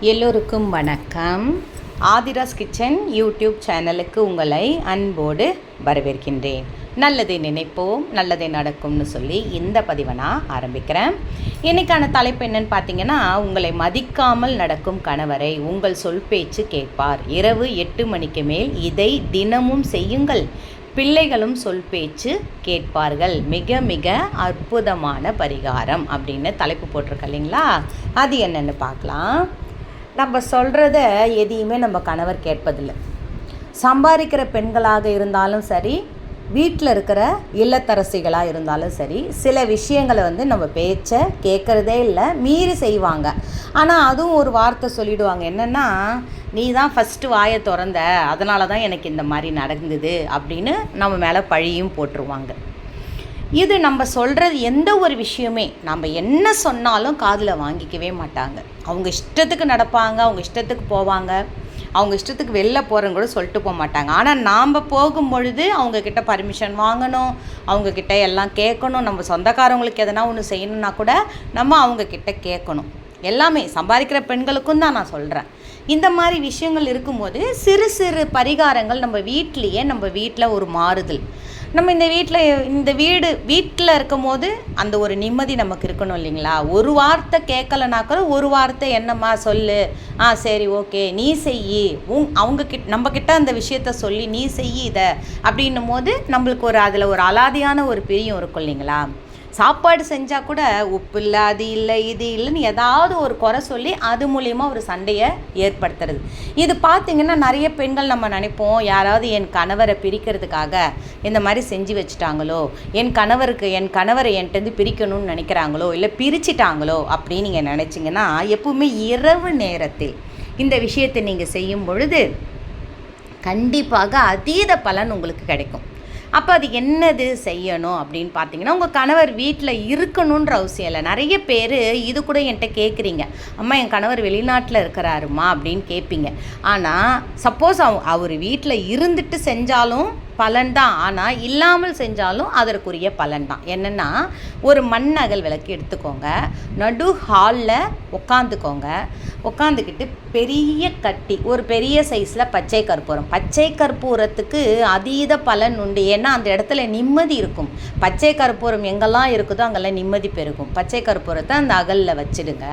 எல்லோருக்கும் வணக்கம். Aadhira's kitchen YouTube சேனலுக்கு உங்களை அன்போடு வரவேற்கின்றேன். நல்லதை நினைப்போம் நல்லதே நடக்கும்னு சொல்லி இந்த பதிவை நான் ஆரம்பிக்கிறேன். இன்றைக்கான தலைப்பு என்னன்னு பார்த்தீங்கன்னா உங்களை மதிக்காமல் நடக்கும் கணவரை உங்கள் சொல் பேச்சு கேட்பார். இரவு எட்டு மணிக்கு மேல் இதை தினமும் செய்யுங்கள். பிள்ளைகளும் சொல் பேச்சு கேட்பார்கள். மிக மிக அற்புதமான பரிகாரம் அப்படின்னு தலைப்பு போட்டிருக்க இல்லைங்களா? அது என்னென்னு பார்க்கலாம். நம்ம சொல்கிறத எதையுமே நம்ம கணவர் கேட்பதில்லை. சம்பாதிக்கிற பெண்களாக இருந்தாலும் சரி வீட்டில் இருக்கிற இல்லத்தரசிகளாக இருந்தாலும் சரி சில விஷயங்களை வந்து நம்ம பேச்சை கேட்குறதே இல்லை மீறி செய்வாங்க. ஆனால் அதுவும் ஒரு வார்த்தை சொல்லிடுவாங்க. என்னென்னா நீ தான் ஃபஸ்ட்டு வாயை திறந்த அதனால தான் எனக்கு இந்த மாதிரி நடந்தது அப்படின்னு நம்ம மேலே பழியும் போட்டுருவாங்க. இது நம்ம சொல்கிறது எந்த ஒரு விஷயமே நம்ம என்ன சொன்னாலும் காதில் வாங்கிக்கவே மாட்டாங்க. அவங்க இஷ்டத்துக்கு நடப்பாங்க அவங்க இஷ்டத்துக்கு போவாங்க. அவங்க இஷ்டத்துக்கு வெளில போகிறவங்க கூட சொல்லிட்டு போக மாட்டாங்க. ஆனால் நாம் போகும் பொழுது அவங்கக்கிட்ட பர்மிஷன் வாங்கணும் அவங்கக்கிட்ட எல்லாம் கேட்கணும். நம்ம சொந்தக்காரவங்களுக்கு எதனா ஒன்று செய்யணுன்னா கூட நம்ம அவங்கக்கிட்ட கேட்கணும். எல்லாமே சம்பாதிக்கிற பெண்களுக்கும் தான் நான் சொல்கிறேன் இந்த மாதிரி விஷயங்கள் இருக்கும்போது சிறு சிறு பரிகாரங்கள் நம்ம வீட்லேயே நம்ம வீட்டில் ஒரு மாறுதல். நம்ம இந்த வீட்டில் இந்த வீடு வீட்டில் இருக்கும் போது அந்த ஒரு நிம்மதி நமக்கு இருக்கணும் இல்லைங்களா? ஒரு வார்த்தை கேட்கலனா கூட ஒரு வார்த்தை என்னம்மா சொல்லு? ஆ சரி ஓகே நீ செய் உங் அவங்க கிட்ட நம்ம அந்த விஷயத்த சொல்லி நீ செய் இதை. அப்படின்னும் போது நம்மளுக்கு ஒரு அதில் ஒரு அலாதியான ஒரு பிரியம் இருக்கும் இல்லைங்களா? சாப்பாடு செஞ்சால் கூட உப்பு இல்லை அது இல்லை இது இல்லைன்னு ஏதாவது ஒரு குறை சொல்லி அது மூலிமா ஒரு சண்டையை ஏற்படுத்துறது. இது பார்த்திங்கன்னா நிறைய பெண்கள் நம்ம நினைப்போம் யாராவது என் கணவரை பிரிக்கிறதுக்காக இந்த மாதிரி செஞ்சு வச்சுட்டாங்களோ என் கணவருக்கு என் கணவரை என்கிட்டருந்து பிரிக்கணும்னு நினைக்கிறாங்களோ இல்லை பிரிச்சிட்டாங்களோ அப்படின்னு நீங்கள் நினச்சிங்கன்னா எப்பவுமே இரவு நேரத்தில் இந்த விஷயத்தை நீங்கள் செய்யும் பொழுது கண்டிப்பாக அதீத பலன் உங்களுக்கு கிடைக்கும். அப்போ அது என்னது செய்யணும் அப்படின்னு பார்த்தீங்கன்னா உங்கள் கணவர் வீட்டில் இருக்கணுன்ற அவசியம் இல்லை. நிறைய பேர் இது கூட என்கிட்ட கேட்குறீங்க அம்மா என் கணவர் வெளிநாட்டில் இருக்கிறாருமா அப்படின்னு கேட்பீங்க ஆனால் சப்போஸ் அவ அவர் வீட்டில் இருந்துட்டு செஞ்சாலும் பலன் தான் ஆனால் இல்லாமல் செஞ்சாலும் அதற்குரிய பலன் தான் என்னென்னா ஒரு மண் அகல் விளக்கு எடுத்துக்கோங்க. நடு ஹாலில் உட்காந்துக்கோங்க உட்காந்துக்கிட்டு பெரிய கட்டி ஒரு பெரிய சைஸில் பச்சை கற்பூரம். பச்சை கற்பூரத்துக்கு அதீத பலன் உண்டு. ஏன்னா அந்த இடத்துல நிம்மதி இருக்கும். பச்சை கற்பூரம் எங்கெல்லாம் இருக்குதோ அங்கெல்லாம் நிம்மதி பெருகும். பச்சை கற்பூரத்தை அந்த அகலில் வச்சுடுங்க.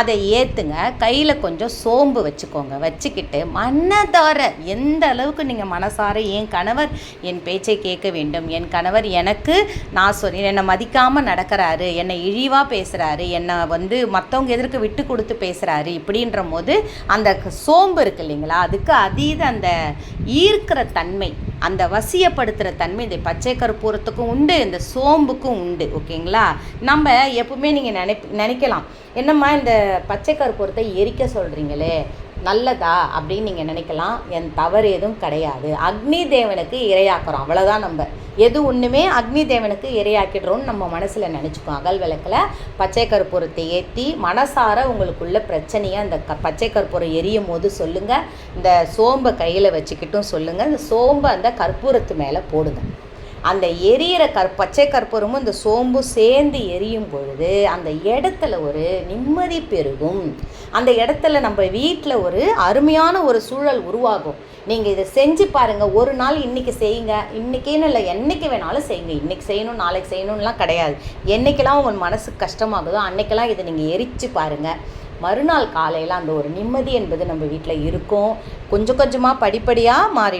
அதை ஏற்றுங்க கையில் கொஞ்சம் சோம்பு வச்சுக்கோங்க. வச்சுக்கிட்டு மனதார எந்த அளவுக்கு நீங்கள் மனசார என் கணவர் என் பேச்சை கேட்க வேண்டும். என் கணவர் எனக்கு நான் சொல் என்னை மதிக்காமல் நடக்கிறாரு. என்னை இழிவாக பேசுகிறாரு என்னை வந்து மற்றவங்க எதிர்க்கு விட்டு கொடுத்து பேசுகிறாரு இப்படின்ற போது அந்த சோம்பு இருக்கு இல்லைங்களா? அதுக்கு அதீத அந்த ஈர்க்கிற தன்மை அந்த வசியப்படுத்துகிற தன்மை இந்த பச்சை கற்பூரத்துக்கும் உண்டு இந்த சோம்புக்கும் உண்டு. ஓகேங்களா? நம்ம எப்பவுமே நீங்கள் நினைப் நினைக்கலாம். என்னம்மா இந்த பச்சை கற்பூரத்தை எரிக்க சொல்கிறீங்களே நல்லதா அப்படின்னு நீங்கள் நினைக்கலாம். என் தவறு எதுவும் கிடையாது. அக்னி தேவனுக்கு இரையாக்குறோம். அவ்வளோதான் நம்ம. எது ஒன்றுமே அக்னி தேவனுக்கு இரையாக்கிடுறோம்னு நம்ம மனசில் நினச்சிக்கும் அகல் விளக்கில் பச்சை கற்பூரத்தை ஏற்றி மனசார உங்களுக்குள்ள பிரச்சனையை அந்த க பச்சை கற்பூரம் எரியும் போது சொல்லுங்கள் இந்த சோம்பை கையில் வச்சுக்கிட்டும் சொல்லுங்கள் இந்த சோம்பை அந்த கற்பூரத்து மேலே போடுங்க. அந்த எரியிற கற் பச்சை கற்பூரமும் இந்த சோம்பும் சேர்ந்து எரியும் பொழுது அந்த இடத்துல ஒரு நிம்மதி பெருகும். அந்த இடத்துல நம்ம வீட்டில் ஒரு அருமையான ஒரு சூழல் உருவாகும். நீங்கள் இதை செஞ்சு பாருங்கள் ஒரு நாள் இன்றைக்கி செய்யுங்க. இன்றைக்கின்னு இல்லை என்றைக்கு வேணாலும் செய்யுங்க. இன்றைக்கி செய்யணும் நாளைக்கு செய்யணும்லாம் கிடையாது. என்றைக்கெல்லாம் உங்கள் மனசுக்கு கஷ்டமாகுதோ அன்றைக்கெல்லாம் இதை நீங்கள் எரித்து பாருங்கள் மறுநாள் காலையில் அந்த ஒரு நிம்மதி என்பது நம்ம வீட்டில் இருக்கும். கொஞ்சம் கொஞ்சமாக படிப்படியாக மாறி